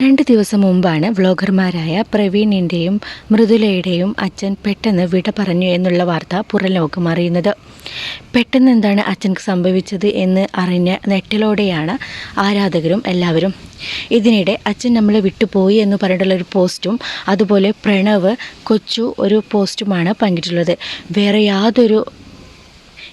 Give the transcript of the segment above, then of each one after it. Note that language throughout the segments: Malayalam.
രണ്ട് ദിവസം മുമ്പാണ് വ്ളോഗർമാരായ പ്രവീണിന്റെയും മൃദുലയുടെയും അച്ഛൻ പെട്ടെന്ന് വിട പറഞ്ഞു എന്നുള്ള വാർത്ത പുറലോകം അറിയുന്നത്. പെട്ടെന്ന് എന്താണ് അച്ഛൻക്ക് സംഭവിച്ചത് എന്ന് അറിഞ്ഞ നെട്ടലോടെയാണ് ആരാധകരും എല്ലാവരും. ഇതിനിടെ അച്ഛൻ നമ്മളെ വിട്ടുപോയി എന്ന് പറഞ്ഞിട്ടുള്ള ഒരു പോസ്റ്റും അതുപോലെ പ്രണവ് കൊച്ചു ഒരു പോസ്റ്റുമാണ് പങ്കിട്ടുള്ളത്. വേറെ യാതൊരു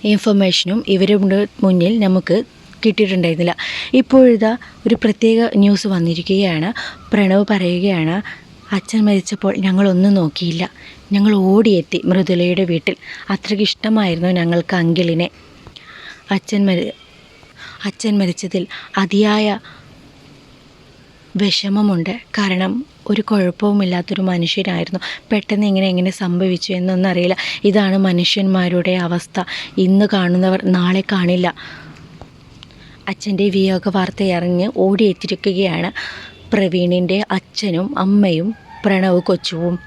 ഇൻഫർമേഷനും ഇവരുടെ മുന്നിൽ നമുക്ക് കിട്ടിയിട്ടുണ്ടായിരുന്നില്ല. ഇപ്പോഴിതാ ഒരു പ്രത്യേക ന്യൂസ് വന്നിരിക്കുകയാണ്. പ്രണവ് പറയുകയാണ് അച്ഛൻ മരിച്ചപ്പോൾ ഞങ്ങളൊന്നും നോക്കിയില്ല. ഞങ്ങൾ ഓടിയെത്തി മൃദുലയുടെ വീട്ടിൽ. അത്രയ്ക്ക് ഇഷ്ടമായിരുന്നു ഞങ്ങൾക്ക് അങ്കിളിനെ. അച്ഛൻ മരി അച്ഛൻ മരിച്ചതിൽ അതിയായ വിഷമമുണ്ട്. കാരണം ഒരു കുഴപ്പവുമില്ലാത്തൊരു മനുഷ്യനായിരുന്നു. പെട്ടെന്ന് ഇങ്ങനെ എങ്ങനെ സംഭവിച്ചു എന്നൊന്നും അറിയില്ല ഇതാണ് മനുഷ്യന്മാരുടെ അവസ്ഥ. ഇന്ന് കാണുന്നവർ നാളെ കാണില്ല. അച്ഛന്റെ വിയോഗ വാർത്ത ഓടിയെത്തിരിക്കുകയാണ് പ്രവീണിന്റെ അച്ഛനും അമ്മയും പ്രണവ് കൊച്ചുവും.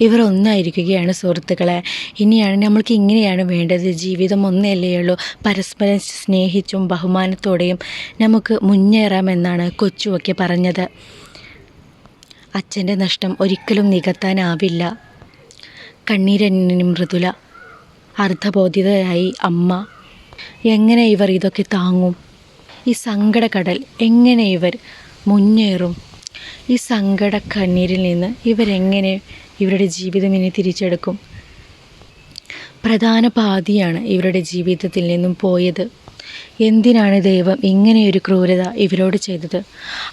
ഇവർ ഒന്നായിരിക്കുകയാണ് സുഹൃത്തുക്കളെ. ഇനിയാണ് നമ്മൾക്ക് ഇങ്ങനെയാണ് വേണ്ടത്. ജീവിതം ഒന്നല്ലേ ഉള്ളൂ. പരസ്പരം സ്നേഹിച്ചും ബഹുമാനത്തോടെയും നമുക്ക് മുന്നേറാമെന്നാണ് കൊച്ചുവൊക്കെ പറഞ്ഞത്. അച്ഛന്റെ നഷ്ടം ഒരിക്കലും നികത്താനാവില്ല. കണ്ണീരന്യനും മൃദുല അർദ്ധബോധിതയായി അമ്മ. എങ്ങനെ ഇവർ ഇതൊക്കെ താങ്ങും? ഈ സങ്കടക്കടൽ എങ്ങനെ ഇവർ മുന്നേറും? ഈ സങ്കട കണ്ണീരിൽ നിന്ന് ഇവരെങ്ങനെ ഇവരുടെ ജീവിതം ഇനി തിരിച്ചെടുക്കും? പ്രധാന പാതിയാണ് ഇവരുടെ ജീവിതത്തിൽ നിന്നും പോയത്. എന്തിനാണ് ദൈവം ഇങ്ങനെയൊരു ക്രൂരത ഇവരോട് ചെയ്തത്?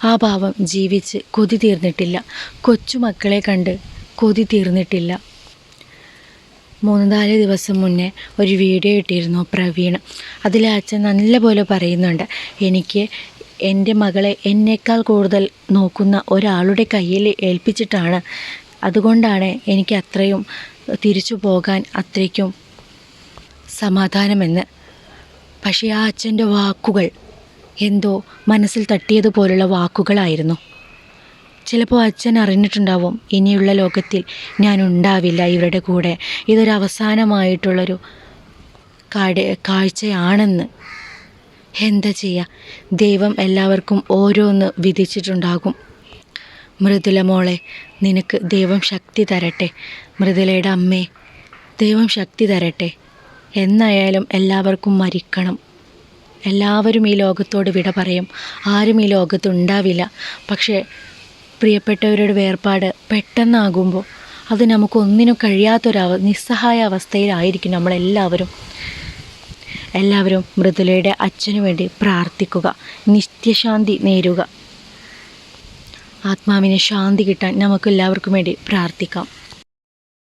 ആ പാവം ജീവിച്ച് കൊതി തീർന്നിട്ടില്ല. കൊച്ചുമക്കളെ കണ്ട് കൊതി തീർന്നിട്ടില്ല. മൂന്ന് നാല് ദിവസം മുന്നേ ഒരു വീഡിയോ ഇട്ടിരുന്നു പ്രവീൺ. അതിൽ അച്ഛൻ നല്ലപോലെ പറയുന്നുണ്ട് എനിക്ക് എന്റെ മകളെ എന്നേക്കാൾ കൂടുതൽ നോക്കുന്ന ഒരാളുടെ കയ്യിൽ ഏൽപ്പിച്ചിട്ടാണ്. അതുകൊണ്ടാണ് എനിക്ക് അത്രയും തിരിച്ചു പോകാൻ അത്രയ്ക്കും സമാധാനമെന്ന്. പക്ഷേ ആ അച്ഛന്റെ വാക്കുകൾ എന്തോ മനസ്സിൽ തട്ടിയതുപോലുള്ള വാക്കുകളായിരുന്നു. ചിലപ്പോൾ അച്ഛൻ അറിഞ്ഞിട്ടുണ്ടാവും ഇനിയുള്ള ലോകത്തിൽ ഞാൻ ഉണ്ടാവില്ല ഇവരുടെ കൂടെ. ഇതൊരു അവസാനമായിട്ടുള്ളൊരു കാട് കാഴ്ചയാണെന്ന്. എന്താ ചെയ്യുക ദൈവം എല്ലാവർക്കും ഓരോന്ന് വിധിച്ചിട്ടുണ്ടാകും. മൃദുല മോളെ നിനക്ക് ദൈവം ശക്തി തരട്ടെ. മൃദുലയുടെ അമ്മേ ദൈവം ശക്തി തരട്ടെ. എന്നായാലും എല്ലാവർക്കും മരിക്കണം. എല്ലാവരും ഈ ലോകത്തോട് വിട പറയും. ആരും ഈ ലോകത്ത് ഉണ്ടാവില്ല. പക്ഷേ പ്രിയപ്പെട്ടവരുടെ വേർപാട് പെട്ടെന്നാകുമ്പോൾ അത് നമുക്കൊന്നിനും കഴിയാത്തൊരവ നിസ്സഹായ അവസ്ഥയിലായിരിക്കും നമ്മളെല്ലാവരും. എല്ലാവരും മൃദുലയുടെ അച്ഛനു വേണ്ടി പ്രാർത്ഥിക്കുക നിത്യശാന്തി നേരുക. ആത്മാവിന് ശാന്തി കിട്ടാൻ നമുക്കെല്ലാവർക്കും വേണ്ടി പ്രാർത്ഥിക്കാം.